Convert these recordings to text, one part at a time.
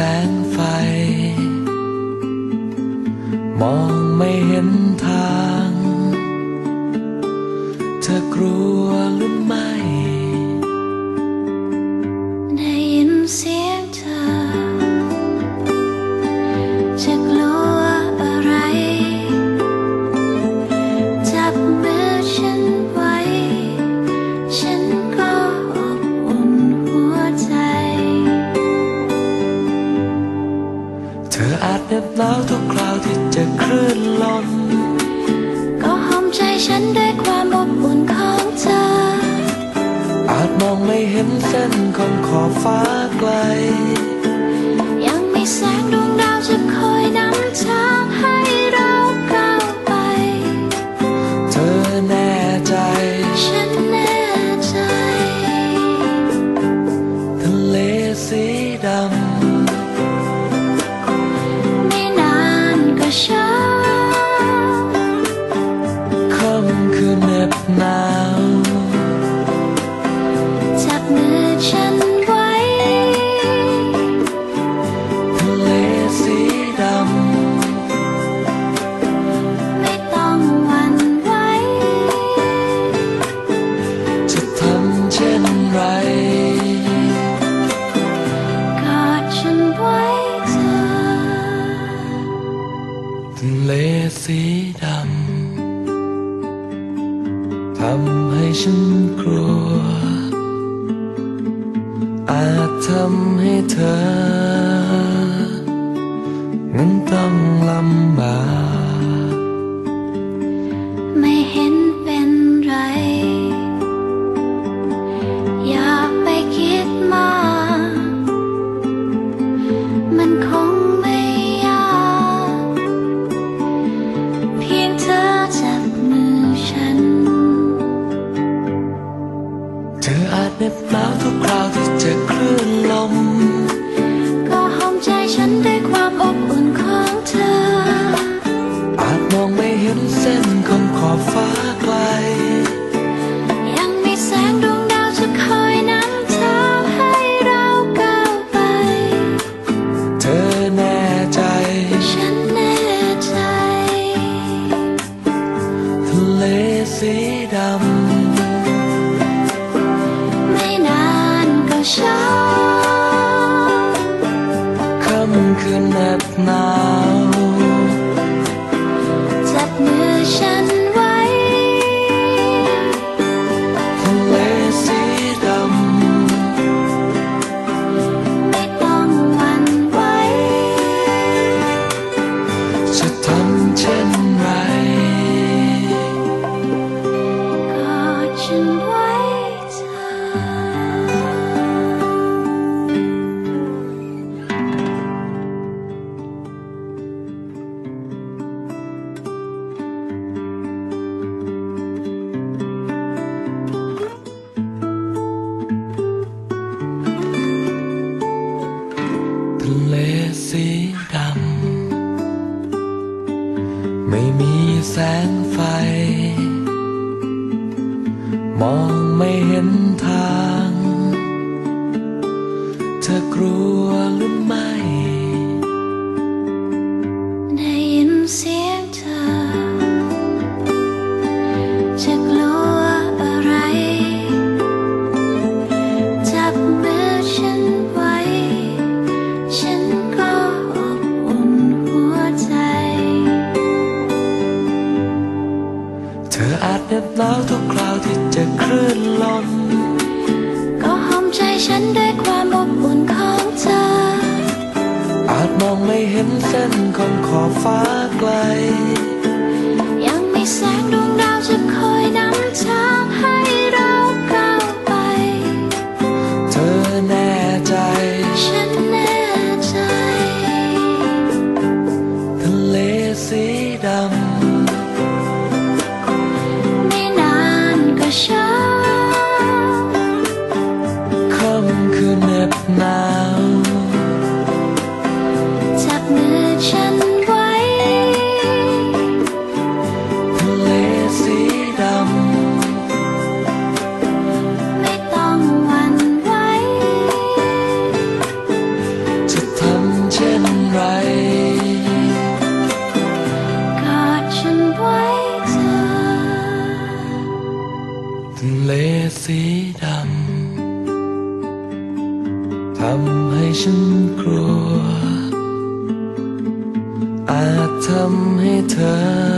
แสงไฟ มองไม่เห็นทาง เธอกลัว เห็นเส้นของขอบฟ้าไกล เลสีดำทำให้ฉันกลัว อาจทำให้เธอ เช้าค่ำคืนแนบหนาว มองไม่เห็นทาง เธอกลัว เหน็บหนาวทุกคราวที่เจอคลื่นลม ก็หอมใจฉันด้วยความอบอุ่นของเธอ อาจมองไม่เห็นเส้นของขอบฟ้าไกล ฉันกลัว อาจทำให้เธอ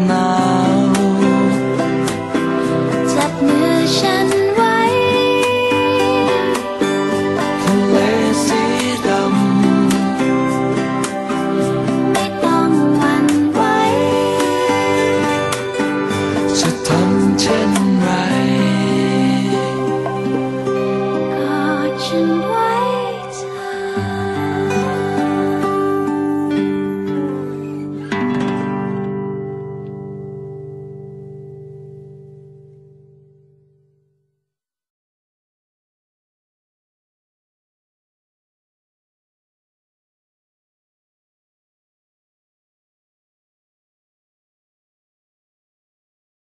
now